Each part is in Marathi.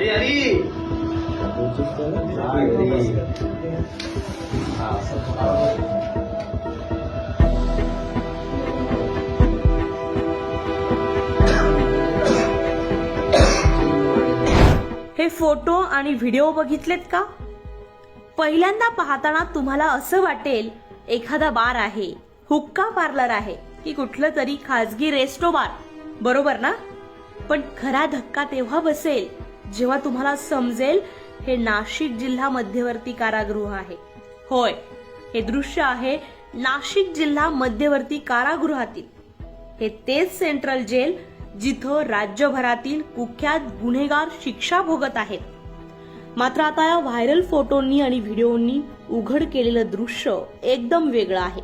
हरी हरी हे फोटो आणि व्हिडिओ बघितलेत का? पहिल्यांदा पाहताना तुम्हाला असं वाटेल एखादा बार आहे हुक्का पार्लर आहे की कुठलं तरी खाजगी रेस्टो बार. बरोबर ना? पण खरा धक्का तेव्हा बसेल जेव्हा तुम्हाला समजेल हे नाशिक जिल्हा मध्यवर्ती कारागृह आहे. होय हे दृश्य आहे नाशिक जिल्हा मध्यवर्ती कारागृहातील. हे तेच सेंट्रल जेल जिथं राज्यभरातील कुख्यात गुन्हेगार शिक्षा भोगत आहेत. मात्र आता या व्हायरल फोटोंनी आणि व्हिडिओंनी उघड केलेलं दृश्य एकदम वेगळं आहे.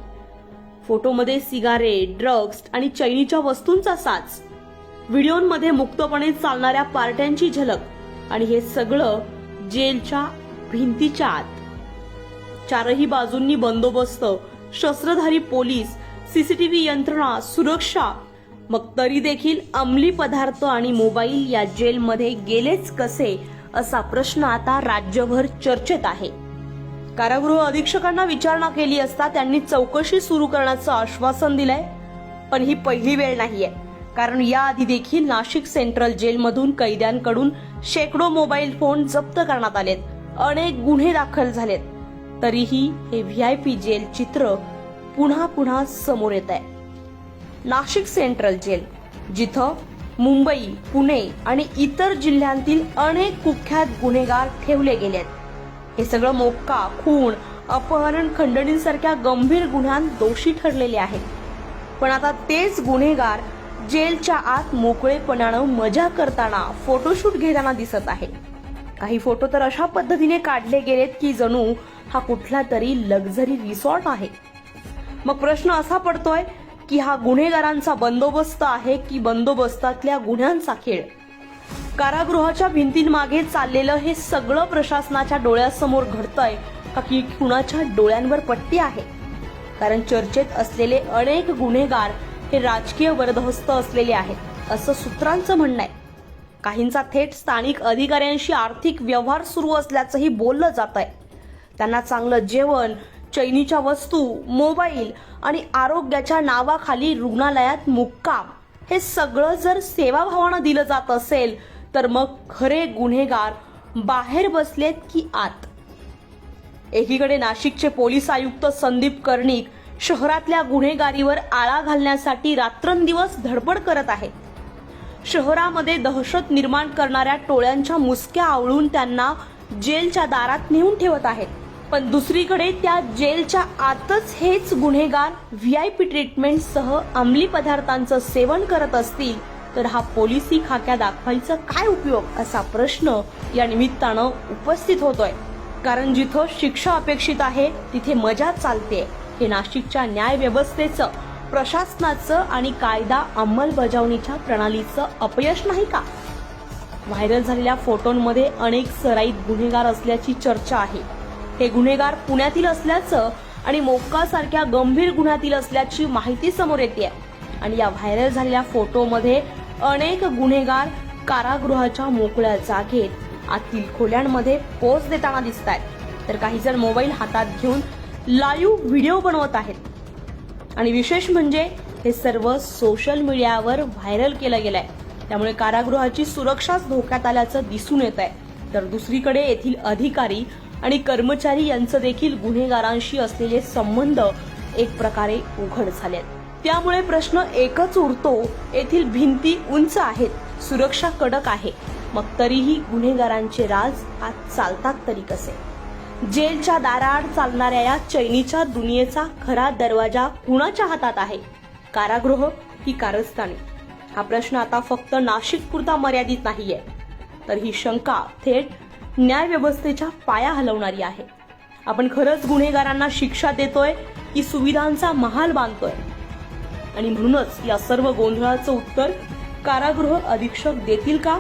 फोटोमध्ये सिगारेट ड्रग्स आणि चैनीच्या वस्तूंचा साच व्हिडिओमध्ये मुक्तपणे चालणाऱ्या पार्ट्यांची झलक आणि हे सगळं जेलच्या भिंतीच्या आत. चारही बाजूंनी बंदोबस्त शस्त्रधारी पोलीस सीसीटीव्ही यंत्रणा सुरक्षा मग तरी देखील अंमली पदार्थ आणि मोबाईल या जेलमध्ये गेलेच कसे असा प्रश्न आता राज्यभर चर्चेत आहे. कारागृह अधीक्षकांना विचारणा केली असता त्यांनी चौकशी सुरू करण्याचं आश्वासन दिलंय पण ही पहिली वेळ नाहीये. कारण याआधी देखील नाशिक सेंट्रल जेलमधून कैद्यांकडून शेकडो मोबाईल फोन जप्त करण्यात आलेत. अनेक गुन्हे दाखल झालेत. तरीही हे व्ही आय पी जेल चित्र पुन्हा पुन्हा समोर येत आहे. नाशिक सेंट्रल जेल जिथं मुंबई पुणे आणि इतर जिल्ह्यांतील अनेक कुख्यात गुन्हेगार ठेवले गेलेत हे सगळं मोक्का खून अपहरण खंडणीसारख्या गंभीर गुन्ह्यांत दोषी ठरलेले आहेत. पण आता तेच गुन्हेगार जेलच्या आत मोकळेपणानं मजा करताना फोटोशूट घेताना दिसत आहे. काही फोटो तर अशा पद्धतीने काढले गेलेत की जणू हा कुठला तरी लक्झरी रिसॉर्ट आहे. मग प्रश्न असा पडतोय की हा गुन्हेगारांचा बंदोबस्त आहे की बंदोबस्तातल्या गुन्ह्यांचा खेळ? कारागृहाच्या भिंतींमागे चाललेलं हे सगळं प्रशासनाच्या डोळ्यासमोर घडतंय का की कुणाच्या डोळ्यांवर पट्टी आहे? कारण चर्चेत असलेले अनेक गुन्हेगार हे राजकीय वरदहस्त असलेले आहेत असं सूत्रांचं म्हणणं आहे. काहींचा थेट स्थानिक अधिकाऱ्यांशी आर्थिक व्यवहार सुरू असल्याचंही बोललं जात आहे त्यांना चांगलं जेवण चैनीच्या वस्तू मोबाईल आणि आरोग्याच्या नावाखाली रुग्णालयात मुक्काम हे सगळं जर सेवाभावानं दिलं जात असेल तर मग खरे गुन्हेगार बाहेर बसलेत की आत? एकीकडे नाशिकचे पोलीस आयुक्त संदीप कर्णिक शहरातल्या गुन्हेगारीवर आळा घालण्यासाठी रात्रंदिवस धडपड करत आहेत शहरामध्ये दहशत निर्माण करणाऱ्या टोळ्यांच्या मुसक्या आवळून त्यांना जेलच्या दारात नेऊन ठेवत आहेत. पण दुसरीकडे त्या जेलच्या आतच हेच गुन्हेगार व्ही आय पी ट्रीटमेंटसह अंमली पदार्थांचं सेवन करत असतील तर हा पोलिसी खाक्या दाखवायचा काय उपयोग असा प्रश्न या निमित्तानं उपस्थित होतोय. कारण जिथं शिक्षा अपेक्षित आहे तिथे मजा चालते हे नाशिकच्या न्यायव्यवस्थेचं प्रशासनाचं आणि कायदा अंमलबजावणीच्या प्रणालीचं अपयश नाही का? व्हायरल झालेल्या फोटोंमध्ये अनेक सराईत गुन्हेगार असल्याची चर्चा आहे. हे गुन्हेगार पुण्यातील असल्याचं आणि मोक्कासारख्या गंभीर गुन्ह्यातील असल्याची माहिती समोर येते आहे आणि या व्हायरल झालेल्या फोटोमध्ये अनेक गुन्हेगार कारागृहाच्या मोकळ्या जागेत आतील खोल्यांमध्ये पोच देताना दिसत आहेत तर काही जण मोबाईल हातात घेऊन लाईव्ह व्हिडिओ बनवत आहेत. आणि विशेष म्हणजे हे सर्व सोशल मीडियावर व्हायरल केलं गेलंय. त्यामुळे कारागृहाची सुरक्षाच धोक्यात आल्याचं दिसून येत आहे तर दुसरीकडे येथील अधिकारी आणि कर्मचारी यांचं देखील गुन्हेगारांशी असलेले संबंध एक प्रकारे उघड झाले त्यामुळे प्रश्न एकच उरतो येथील भिंती उंच आहेत सुरक्षा कडक आहे. मग तरीही गुन्हेगारांचे राज आज चालतात तरी कसे? जेलच्या दाराआड चालणाऱ्या या चैनीच्या दुनियेचा खरा दरवाजा कुणाच्या हातात आहे? कारागृह की कारस्थाने? हा प्रश्न आता फक्त नाशिक पुरता मर्यादित नाहीये. तर ही शंका थेट न्यायव्यवस्थेच्या पाया हलवणारी आहे. आपण खरंच गुन्हेगारांना शिक्षा देतोय की सुविधांचा महाल बांधतोय? आणि म्हणूनच या सर्व गोंधळाचं उत्तर कारागृह अधीक्षक देतील का?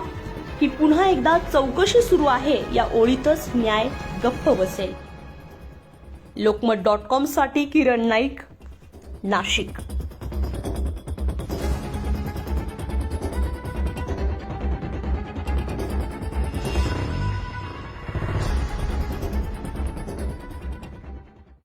की पुन्हा एकदा चौकशी सुरू आहे. या ओळीतच न्याय गप्प बसेल. लोकमत डॉट कॉमसाठी किरण नाईक नाशिक.